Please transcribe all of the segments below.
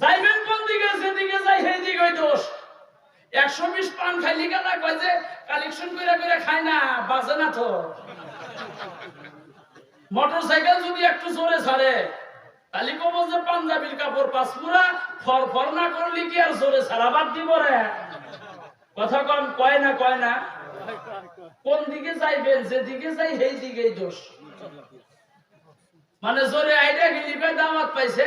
যাইবেন কোন দিকে, যেদিকে যাই সেই দিকে দোষ একশো বিশ পান খাইলি কেনা কয় যে কালেকশন করে করে খায় না, বাজে না তো। মোটর সাইকেল যদি একটু জোরে ছাড়ে তাহলে কব যে পাঞ্জাবির কাপড় পাঁচপুরা, ফর ফর না করলি কি আর জোরে ছাড়া বাদ দিব রে? কথা কম কয় না কয় না? কোন দিকে যাইবেন, যেদিকে যাই সেই দিকেই দোষ। মানে জোরে আইডিয়া গেলি দামাত পাইছে?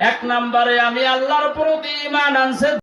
এক নম্বরে আমি আল্লাহর প্রতি ইমান আনছে